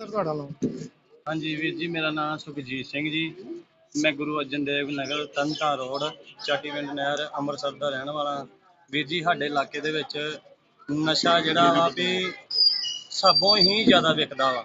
Sir, ਤੁਹਾਡਾ ਨਾਮ? ਹਾਂਜੀ ਵੀਰ ਜੀ, ਮੇਰਾ ਨਾਮ ਸੁਖਜੀਤ ਸਿੰਘ ਜੀ। ਮੈਂ ਗੁਰੂ ਅਰਜਨ ਦੇਵ ਨਗਰ ਤਨਤਾ ਰੋਡ, ਚਾਟੀਵਿੰਡ ਨਹਿਰ, ਅੰਮ੍ਰਿਤਸਰ ਦਾ ਰਹਿਣ ਵਾਲਾ ਵੀਰ ਜੀ, ਸਾਡੇ ਇਲਾਕੇ ਦੇ ਵਿੱਚ ਨਸ਼ਾ ਜਿਹੜਾ ਵਾ ਵੀ ਸਭੋਂ ਹੀ ਜ਼ਿਆਦਾ ਵਿਕਦਾ ਵਾ।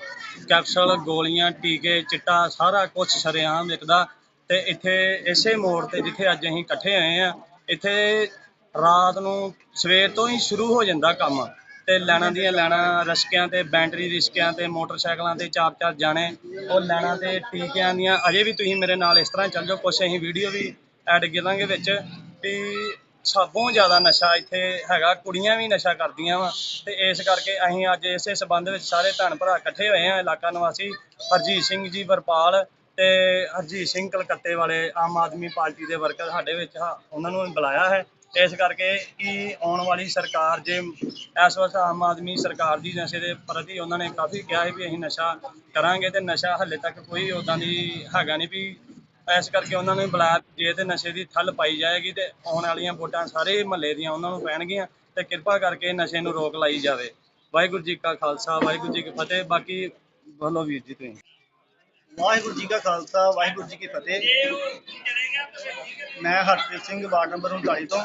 ਕੈਪਸੂਲ, ਗੋਲੀਆਂ, ਟੀਕੇ, ਚਿੱਟਾ, ਸਾਰਾ ਕੁਝ ਸ਼ਰੇਆਮ ਵਿਕਦਾ। ਤੇ ਇੱਥੇ ਇਸੇ ਮੋੜ ਤੇ ਜਿੱਥੇ ਅੱਜ ਅਸੀਂ ਇਕੱਠੇ ਆਏ ਆ ਇੱਥੇ ਰਾਤ ਨੂੰ ਸਵੇਰ ਤੋਂ ਹੀ ਸ਼ੁਰੂ ਹੋ ਜਾਂਦਾ ਕੰਮ। ਤੇ ਲੈਣਾ ਦੀਆਂ ਲੈਣਾ ਰਸਕਿਆਂ ਤੇ, ਬੈਟਰੀ ਰਿਸਕਿਆਂ ਤੇ, ਮੋਟਰਸਾਈਕਲਾਂ ਤੇ ਚਾਰ ਚਾਰ ਜਾਣੇ ਉਹ ਲੈਣਾ ਤੇ ਟੀਕਿਆਂ ਦੀਆਂ। ਅਜੇ ਵੀ ਤੁਸੀਂ ਮੇਰੇ ਨਾਲ ਇਸ ਤਰ੍ਹਾਂ ਚੱਲ ਜਾਓ, ਕੁਛ ਅਸੀਂ ਵੀਡੀਓ ਵੀ ਐਡ ਕਰਾਂਗੇ ਵਿੱਚ ਵੀ ਸਭੋਂ ਜ਼ਿਆਦਾ ਨਸ਼ਾ ਇੱਥੇ ਹੈਗਾ, ਕੁੜੀਆਂ ਵੀ ਨਸ਼ਾ ਕਰਦੀਆਂ ਵਾ। ਤੇ ਇਸ ਕਰਕੇ ਅਸੀਂ ਅੱਜ ਇਸੇ ਸਬੰਧ ਵਿੱਚ ਸਾਰੇ ਧੰਨ ਭਰਾ ਇਕੱਠੇ ਹੋਏ ਆ ਇਲਾਕਾ ਨਿਵਾਸੀ ਹਰਜੀਤ ਸਿੰਘ ਜੀ ਵਰਪਾਲ ਤੇ ਹਰਜੀਤ ਸਿੰਘ ਕਲਕੱਤੇ ਵਾਲੇ ਆਮ ਆਦਮੀ ਪਾਰਟੀ ਦੇ ਵਰਕਰ ਸਾਡੇ ਵਿੱਚ ਹਾ- ਉਹਨਾਂ ਨੂੰ ਬੁਲਾਇਆ ਹੈ। ਇਸ ਕਰਕੇ ਕਿ ਆਉਣ ਵਾਲੀ ਸਰਕਾਰ ਜੇ ਇਸ ਵਕਤ ਆਮ ਆਦਮੀ ਸਰਕਾਰ ਦੀ ਨਸ਼ੇ ਦੇ ਪ੍ਰਤੀ ਉਹਨਾਂ ਨੇ ਕਾਫੀ ਕਿਹਾ ਹੈ ਵੀ ਅਸੀਂ ਨਸ਼ਾ ਕਰਾਂਗੇ ਤੇ ਨਸ਼ਾ ਹੱਲੇ ਤੱਕ ਕੋਈ ਉਦਾਂ ਦੀ ਹੈਗਾ ਨਹੀਂ ਵੀ ਇਸ ਕਰਕੇ ਉਹਨਾਂ ਨੇ ਬੁਲਾਇਆ ਜੇ ਤੇ ਨਸ਼ੇ ਦੀ ਠੱਲ ਪਾਈ ਜਾਏਗੀ ਤੇ ਆਉਣ ਵਾਲੀਆਂ ਵੋਟਾਂ ਸਾਰੇ ਮਹੱਲੇ ਦੀਆਂ ਉਹਨਾਂ ਨੂੰ ਪੈਣਗੀਆਂ ਤੇ ਕਿਰਪਾ ਕਰਕੇ ਨਸ਼ੇ ਨੂੰ ਰੋਕ ਲਾਈ ਜਾਵੇ। ਵਾਹਿਗੁਰੂ ਜੀ ਕਾ ਖਾਲਸਾ, ਵਾਹਿਗੁਰੂ ਜੀ ਕੀ ਫਤਿਹ। ਬਾਕੀ ਬੋਲੋ ਵੀਰ ਜੀ ਤੁਸੀਂ। ਵਾਹਿਗੁਰੂ ਜੀ ਕਾ ਖਾਲਸਾ, ਵਾਹਿਗੁਰੂ ਜੀ ਕੀ ਫਤਿਹ। ਮੈਂ ਹਰਪ੍ਰੀਤ ਸਿੰਘ, ਵਾਰਡ ਨੰਬਰ 39 ਤੋਂ।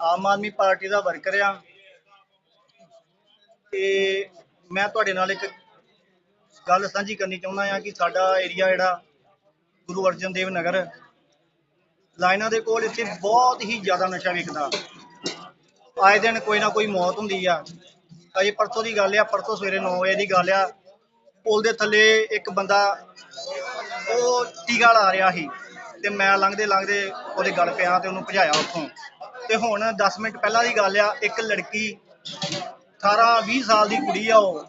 ਆਮ ਆਦਮੀ ਪਾਰਟੀ ਦਾ ਵਰਕਰ ਆ ਤੇ ਮੈਂ ਤੁਹਾਡੇ ਨਾਲ ਇੱਕ ਗੱਲ ਸਾਂਝੀ ਕਰਨੀ ਚਾਹੁੰਦਾ ਆ ਕਿ ਸਾਡਾ ਏਰੀਆ ਜਿਹੜਾ ਗੁਰੂ ਅਰਜਨ ਦੇਵ ਨਗਰ, ਲਾਈਨਾਂ ਦੇ ਕੋਲ ਇੱਥੇ ਬਹੁਤ ਹੀ ਜ਼ਿਆਦਾ ਨਸ਼ਾ ਵਿਕਦਾ ਆਏ ਦਿਨ ਕੋਈ ਨਾ ਕੋਈ ਮੌਤ ਹੁੰਦੀ ਆ। ਅਜੇ ਪਰਸੋਂ ਦੀ ਗੱਲ ਆ, ਪਰਸੋਂ ਸਵੇਰੇ 9 ਵਜੇ ਦੀ ਗੱਲ ਆ। ਪੁਲ ਦੇ ਥੱਲੇ ਇੱਕ ਬੰਦਾ ਉਹ ਟੀਕਾ ਲਾ ਰਿਹਾ ਸੀ ਤੇ ਮੈਂ ਲੰਘਦੇ ਲੰਘਦੇ ਉਹਦੇ ਗਲ ਪਿਆ ਤੇ ਉਹਨੂੰ ਭਜਾਇਆ ਉੱਥੋਂ। ਤੇ ਹੁਣ 10 ਮਿੰਟ ਪਹਿਲਾਂ ਦੀ ਗੱਲ ਆ ਇੱਕ ਲੜਕੀ 18 20 ਸਾਲ ਦੀ ਕੁੜੀ ਆ ਉਹ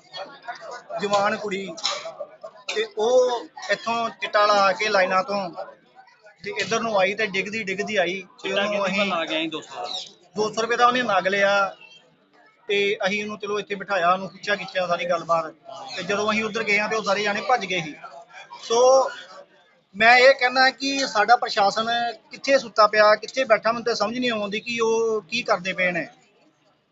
ਜਵਾਨ ਕੁੜੀ। ਤੇ ਉਹ ਇੱਥੋਂ ਚਿੱਟਾ ਲਾ ਕੇ ਲਾਈਨਾਂ ਤੋਂ ਤੇ ਇੱਧਰ ਨੂੰ ਆਈ ਤੇ ਡਿੱਗਦੀ ਡਿੱਗਦੀ ਆਈ ਤੇ ਉਹਨੂੰ ਅਸੀਂ ਲਾ ਗਿਆ ਸੀ 200 200 ਰੁਪਏ ਦਾ ਉਹਨੇ ਨਗ ਲਿਆ ਤੇ ਅਸੀਂ ਉਹਨੂੰ ਚਲੋ ਇੱਥੇ ਬਿਠਾਇਆ ਉਹਨੂੰ ਪੁੱਛਿਆ ਕਿੱਛਿਆ ਸਾਰੀ ਗੱਲਬਾਤ। ਤੇ ਜਦੋਂ ਅਸੀਂ ਉੱਧਰ ਗਏ ਆ ਤੇ ਉਹ ਸਾਰੇ ਜਾਣੇ ਭੱਜ ਗਏ ਸੀ। ਸੋ ਮੈਂ ਇਹ ਕਹਿੰਦਾ ਕਿ ਸਾਡਾ ਪ੍ਰਸ਼ਾਸਨ ਕਿੱਥੇ ਸੁੱਤਾ ਪਿਆ, ਕਿੱਥੇ ਬੈਠਾ, ਮੈਨੂੰ ਤੇ ਸਮਝ ਨਹੀਂ ਆਉਂਦੀ ਕਿ ਉਹ ਕੀ ਕਰਦੇ ਪਏ ਨੇ।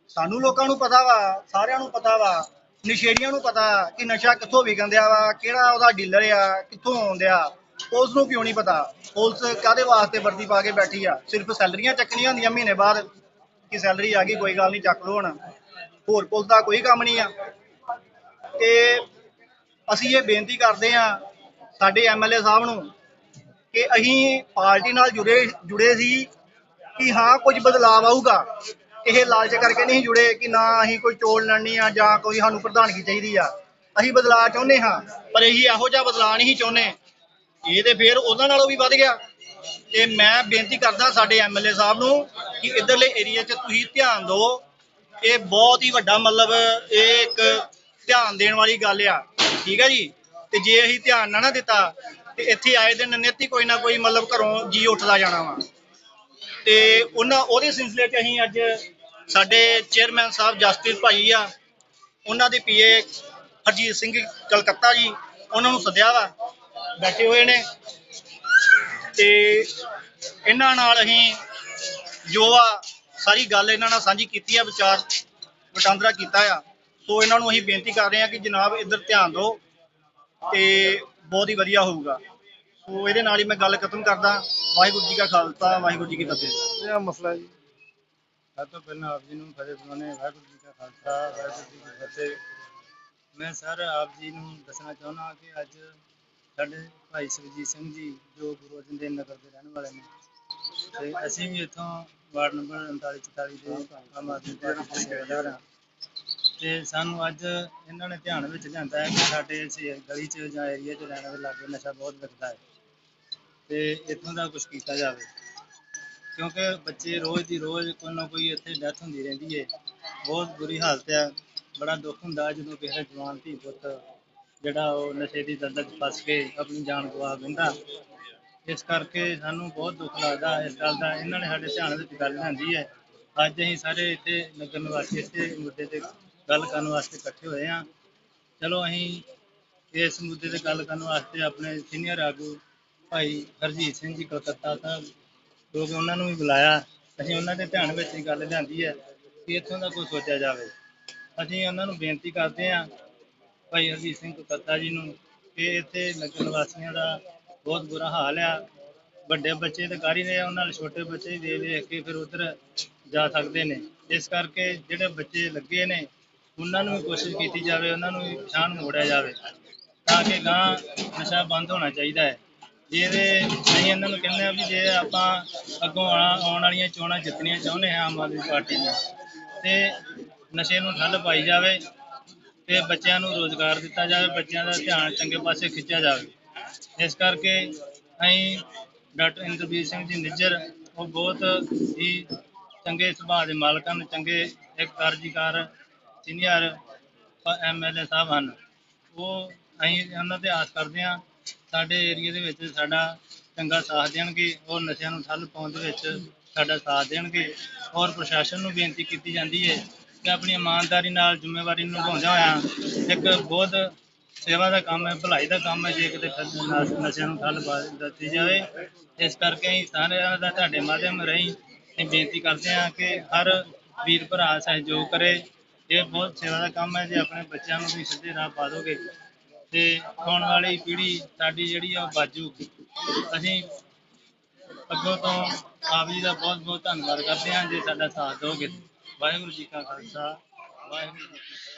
ਸਾਨੂੰ ਲੋਕਾਂ ਨੂੰ ਪਤਾ ਵਾ, ਸਾਰਿਆਂ ਨੂੰ ਪਤਾ ਵਾ, ਨਸ਼ੇੜੀਆਂ ਨੂੰ ਪਤਾ ਕਿ ਨਸ਼ਾ ਕਿੱਥੋਂ ਵਿਕਣ ਦਿਆ ਵਾ, ਕਿਹੜਾ ਉਹਦਾ ਡੀਲਰ ਆ, ਕਿੱਥੋਂ ਆਉਂਦਿਆ ਪੁਲਿਸ ਨੂੰ ਕਿਉਂ ਨਹੀਂ ਪਤਾ? ਪੁਲਿਸ ਕਾਦੇ ਵਾਸਤੇ ਵਰਦੀ ਪਾ ਕੇ ਬੈਠੀ ਆ? ਸਿਰਫ ਸੈਲਰੀਆਂ ਚੱਕਣੀਆਂ ਹੁੰਦੀਆਂ ਮਹੀਨੇ ਬਾਅਦ ਕਿ ਸੈਲਰੀ ਆ ਗਈ, ਕੋਈ ਗੱਲ ਨਹੀਂ, ਚੱਕ ਲਓ ਹੁਣ। ਹੋਰ ਪੁਲਿਸ ਦਾ ਕੋਈ ਕੰਮ ਨਹੀਂ ਆ। ਤੇ ਅਸੀਂ ਇਹ ਬੇਨਤੀ ਕਰਦੇ ਆ ਸਾਡੇ ਐਮਐਲਏ ਸਾਹਿਬ ਨੂੰ ਕਿ ਅਸੀਂ ਪਾਰਟੀ ਨਾਲ ਜੁੜੇ ਜੁੜੇ ਸੀ ਕਿ ਹਾਂ, ਕੁਝ ਬਦਲਾਅ ਆਊਗਾ। ਇਹ ਲਾਲਚ ਕਰਕੇ ਨਹੀਂ ਜੁੜੇ ਕਿ ਨਾ ਅਸੀਂ ਕੋਈ ਚੋਣ ਲੜਨੀ ਆ ਜਾਂ ਕੋਈ ਸਾਨੂੰ ਪ੍ਰਧਾਨਗੀ ਚਾਹੀਦੀ ਆ। ਅਸੀਂ ਬਦਲਾਅ ਚਾਹੁੰਦੇ ਹਾਂ, ਪਰ ਇਹੀ ਇਹੋ ਜਿਹਾ ਬਦਲਾਅ ਨਹੀਂ ਚਾਹੁੰਦੇ। ਇਹ ਤੇ ਫਿਰ ਉਹਨਾਂ ਨਾਲੋਂ ਵੀ ਵੱਧ ਗਿਆ। ਤੇ ਮੈਂ ਬੇਨਤੀ ਕਰਦਾ ਸਾਡੇ ਐਮਐਲਏ ਸਾਹਿਬ ਨੂੰ ਕਿ ਇਧਰਲੇ ਏਰੀਆ 'ਚ ਤੁਸੀਂ ਧਿਆਨ ਦਿਓ। ਇਹ ਬਹੁਤ ਹੀ ਵੱਡਾ ਮਤਲਬ, ਇਹ ਇੱਕ ਧਿਆਨ ਦੇਣ ਵਾਲੀ ਗੱਲ ਆ। ਠੀਕ ਹੈ ਜੀ? ਤੇ ਜੇ ਅਸੀਂ ਧਿਆਨ ਨਾ ਨਾ ਦਿੱਤਾ, ਤੇ ਇੱਥੇ ਆਏ ਦਿਨ ਨਿੱਤ ਹੀ ਕੋਈ ਨਾ ਕੋਈ ਮਤਲਬ ਘਰੋਂ ਜੀ ਉੱਠਦਾ ਜਾਣਾ ਵਾ। ਤੇ ਉਹਨਾਂ, ਉਹਦੇ ਸਿਲਸਿਲੇ 'ਚ ਅਸੀਂ ਅੱਜ ਸਾਡੇ ਚੇਅਰਮੈਨ ਸਾਹਿਬ ਜਸਪ੍ਰੀਤ ਭਾਈ ਆ, ਉਹਨਾਂ ਦੇ ਪੀਏ ਹਰਜੀਤ ਸਿੰਘ ਕਲਕੱਤਾ ਜੀ, ਉਹਨਾਂ ਨੂੰ ਸੱਦਿਆ ਵਾ, ਬੈਠੇ ਹੋਏ ਨੇ। ਤੇ ਇਹਨਾਂ ਨਾਲ ਅਸੀਂ ਜੋ ਆ, ਸਾਰੀ ਗੱਲ ਇਹਨਾਂ ਨਾਲ ਸਾਂਝੀ ਕੀਤੀ ਆ, ਵਿਚਾਰ ਵਟਾਂਦਰਾ ਕੀਤਾ ਆ। ਸੋ ਇਹਨਾਂ ਨੂੰ ਅਸੀਂ ਬੇਨਤੀ ਕਰ ਰਹੇ ਹਾਂ ਕਿ ਜਨਾਬ ਇੱਧਰ ਧਿਆਨ ਦਿਓ। ਤੇ ਬਹੁਤ ਹੀ ਵਧੀਆ ਹੋਊਗਾ। ਸੋ ਇਹਦੇ ਨਾਲ ਹੀ ਮੈਂ ਗੱਲ ਖਤਮ ਕਰਦਾ। ਵਾਹਿਗੁਰੂ ਜੀ ਕਾ ਖਾਲਸਾ ਵਾਹਿਗੁਰੂ ਜੀ ਕੀ ਫਤਿਹ। ਇਹ ਮਸਲਾ ਜੀ। ਸਭ ਤੋਂ ਪਹਿਲਾਂ ਆਪ ਜੀ ਨੂੰ ਫਤਿਹ ਬੁਲਾਉਣੇ ਵਾਹਿਗੁਰੂ ਜੀ ਕਾ ਖਾਲਸਾ ਵਾਹਿਗੁਰੂ ਜੀ ਕੀ ਫਤਿਹ। ਮੈਂ ਸਰ ਆਪ ਜੀ ਨੂੰ ਦੱਸਣਾ ਚਾਹੁੰਦਾ ਕਿ ਅੱਜ ਸਾਡੇ ਭਾਈ ਸੁਖਜੀਤ ਸਿੰਘ ਜੀ ਜੋ ਗੁਰੂ ਅਰਜਨ ਦੇਵ ਨਗਰ ਦੇ ਰਹਿਣ ਵਾਲੇ ਨੇ ਤੇ ਅਸੀਂ ਵੀ ਇੱਥੋਂ ਵਾਰਡ ਨੰਬਰ 39 44 ਦੇ ਆਮ ਆਦਮੀ ਪਾਰਟੀ ਦੇ ਸੇਵਾਦਾਰ ਹਾਂ। ਤੇ ਸਾਨੂੰ ਅੱਜ ਇਹਨਾਂ ਨੇ ਧਿਆਨ ਵਿੱਚ ਲਿਆਂਦਾ ਹੈ ਕਿ ਸਾਡੇ ਇਸ ਗਲੀ 'ਚ ਜਾਂ ਏਰੀਆ 'ਚ ਰਹਿਣ ਦੇ ਲਾਗੇ ਨਸ਼ਾ ਬਹੁਤ ਵਿਕਦਾ ਹੈ ਤੇ ਇੱਥੋਂ ਦਾ ਕੁਝ ਕੀਤਾ ਜਾਵੇ। ਕਿਉਂਕਿ ਬੱਚੇ ਰੋਜ਼ ਦੀ ਰੋਜ਼ ਕੋਈ ਨਾ ਕੋਈ ਇੱਥੇ ਡੈਥ ਹੁੰਦੀ ਰਹਿੰਦੀ ਹੈ। ਬਹੁਤ ਬੁਰੀ ਹਾਲਤ ਹੈ ਬੜਾ ਦੁੱਖ ਹੁੰਦਾ ਜਦੋਂ ਕਿਸੇ ਜਵਾਨ ਧੀ ਪੁੱਤ ਜਿਹੜਾ ਉਹ ਨਸ਼ੇ ਦੀ ਦਲਦਲ 'ਚ ਫਸ ਕੇ ਆਪਣੀ ਜਾਨ ਗਵਾ ਦਿੰਦਾ। ਇਸ ਕਰਕੇ ਸਾਨੂੰ ਬਹੁਤ ਦੁੱਖ ਲੱਗਦਾ ਇਸ ਗੱਲ ਦਾ। ਇਹਨਾਂ ਨੇ ਸਾਡੇ ਧਿਆਨ ਵਿੱਚ ਗੱਲ ਲਿਆਂਦੀ ਹੈ। ਅੱਜ ਅਸੀਂ ਸਾਰੇ ਇੱਥੇ ਨਗਰ ਨਿਵਾਸੀ, ਇੱਥੇ ਮੁੱਦੇ ਤੇ ਗੱਲ ਕਰਨ ਵਾਸਤੇ ਇਕੱਠੇ ਹੋਏ ਹਾਂ। ਚਲੋ ਅਸੀਂ ਇਸ ਮੁੱਦੇ ਤੇ ਗੱਲ ਕਰਨ ਵਾਸਤੇ ਆਪਣੇ ਸੀਨੀਅਰ ਆਗੂ ਭਾਈ ਹਰਜੀਤ ਸਿੰਘ ਜੀ ਕਲਕੱਤਾ ਸਾਹਿਬ ਕਿਉਂਕਿ ਉਹਨਾਂ ਨੂੰ ਵੀ ਬੁਲਾਇਆ। ਅਸੀਂ ਉਹਨਾਂ ਦੇ ਧਿਆਨ ਵਿੱਚ ਇਹ ਗੱਲ ਲਿਆਂਦੀ ਹੈ ਕਿ ਇੱਥੋਂ ਦਾ ਕੋਈ ਸੋਚਿਆ ਜਾਵੇ। ਅਸੀਂ ਉਹਨਾਂ ਨੂੰ ਬੇਨਤੀ ਕਰਦੇ ਹਾਂ ਭਾਈ ਹਰਜੀਤ ਸਿੰਘ ਕਲਕੱਤਾ ਜੀ ਨੂੰ ਕਿ ਇੱਥੇ ਨਗਰ ਵਾਸੀਆਂ ਦਾ ਬਹੁਤ ਬੁਰਾ ਹਾਲ ਆ। ਵੱਡੇ ਬੱਚੇ ਤਾਂ ਕਰ ਹੀ ਰਹੇ ਆ ਉਹਨਾਂ ਨਾਲ ਛੋਟੇ ਬੱਚੇ ਵੀ ਦੇਖ ਕੇ ਫਿਰ ਉਧਰ ਜਾ ਸਕਦੇ ਨੇ। ਇਸ ਕਰਕੇ ਜਿਹੜੇ ਬੱਚੇ ਲੱਗੇ ਨੇ ਉਹਨਾਂ ਨੂੰ ਵੀ ਕੋਸ਼ਿਸ਼ ਕੀਤੀ ਜਾਵੇ, ਉਹਨਾਂ ਨੂੰ ਵੀ ਪਛਾਣ ਮੋੜਿਆ ਜਾਵੇ, ਤਾਂ ਕਿ ਗਾਂ ਨਸ਼ਾ ਬੰਦ ਹੋਣਾ ਚਾਹੀਦਾ ਹੈ। ਜਿਹਦੇ ਅਸੀਂ ਇਹਨਾਂ ਨੂੰ ਕਹਿੰਦੇ ਆ ਵੀ ਜੇ ਆਪਾਂ ਅੱਗੋਂ ਆਉਣ ਵਾਲੀਆਂ ਚੋਣਾਂ ਜਿੱਤਣੀਆਂ ਚਾਹੁੰਦੇ ਹਾਂ ਆਮ ਆਦਮੀ ਪਾਰਟੀ ਨੂੰ, ਤੇ ਨਸ਼ੇ ਨੂੰ ਠੱਲ ਪਾਈ ਜਾਵੇ, ਤੇ ਬੱਚਿਆਂ ਨੂੰ ਰੋਜ਼ਗਾਰ ਦਿੱਤਾ ਜਾਵੇ, ਬੱਚਿਆਂ ਦਾ ਧਿਆਨ ਚੰਗੇ ਪਾਸੇ ਖਿੱਚਿਆ ਜਾਵੇ। ਇਸ ਕਰਕੇ ਅਸੀਂ ਡਾਕਟਰ ਇੰਦਰਬੀਰ ਸਿੰਘ ਜੀ ਨਿੱਜਰ, ਉਹ ਬਹੁਤ ਹੀ ਚੰਗੇ ਸੁਭਾਅ ਦੇ ਮਾਲਕ ਹਨ ਚੰਗੇ ਇੱਕ ਕਾਰਜਕਾਰ ਸੀਨੀਅਰ ਐਮਐਲਏ ਸਾਹਿਬ ਹਨ। ਉਹ ਅਸੀਂ ਉਹਨਾਂ ਤੇ ਆਸ ਕਰਦੇ ਹਾਂ, ਸਾਡੇ ਏਰੀਆ ਦੇ ਵਿੱਚ ਸਾਡਾ ਚੰਗਾ ਸਾਥ ਦੇਣਗੇ ਔਰ ਨਸ਼ਿਆਂ ਨੂੰ ਠੱਲ ਪਾਉਣ ਦੇ ਵਿੱਚ ਸਾਡਾ ਸਾਥ ਦੇਣਗੇ। ਔਰ ਪ੍ਰਸ਼ਾਸਨ ਨੂੰ ਬੇਨਤੀ ਕੀਤੀ ਜਾਂਦੀ ਹੈ ਕਿ ਆਪਣੀ ਇਮਾਨਦਾਰੀ ਨਾਲ ਜ਼ਿੰਮੇਵਾਰੀ ਨੂੰ ਨਿਭਾਉਂਦਿਆਂ ਹੋਇਆਂ ਇੱਕ ਬਹੁਤ ਸੇਵਾ ਦਾ ਕੰਮ ਹੈ, ਭਲਾਈ ਦਾ ਕੰਮ ਹੈ, ਜੇ ਕਿਤੇ ਨਸ਼ਿਆਂ ਨੂੰ ਠੱਲ ਪਾ ਦਿੱਤੀ ਜਾਵੇ। ਇਸ ਕਰਕੇ ਅਸੀਂ ਸਾਰਿਆਂ ਦਾ ਤੁਹਾਡੇ ਮਾਧਿਅਮ ਰਾਹੀਂ ਬੇਨਤੀ ਕਰਦੇ ਹਾਂ ਕਿ ਹਰ ਵੀਰ ਭਰਾ ਸਹਿਯੋਗ ਕਰੇ। ਇਹ ਬਹੁਤ ਸੇਵਾ ਦਾ ਕੰਮ ਹੈ, ਜੇ ਆਪਣੇ ਬੱਚਿਆਂ ਨੂੰ ਵੀ ਸਿੱਧੇ ਰਾਹ ਪਾ ਦੋਗੇ, ਤੇ ਆਉਣ ਵਾਲੀ ਪੀੜ੍ਹੀ ਸਾਡੀ ਜਿਹੜੀ ਆ, ਉਹ ਬਾਜੂਗੀ ਅਸੀਂ ਅੱਗੋਂ ਤੋਂ ਆਪ ਜੀ ਦਾ ਬਹੁਤ ਬਹੁਤ ਧੰਨਵਾਦ ਕਰਦੇ ਹਾਂ, ਜੇ ਸਾਡਾ ਸਾਥ ਦੋਗੇ ਵਾਹਿਗੁਰੂ ਜੀ ਕਾ ਖਾਲਸਾ, ਵਾਹਿਗੁਰੂ ਜੀ ਕੀ ਫਤਿਹ।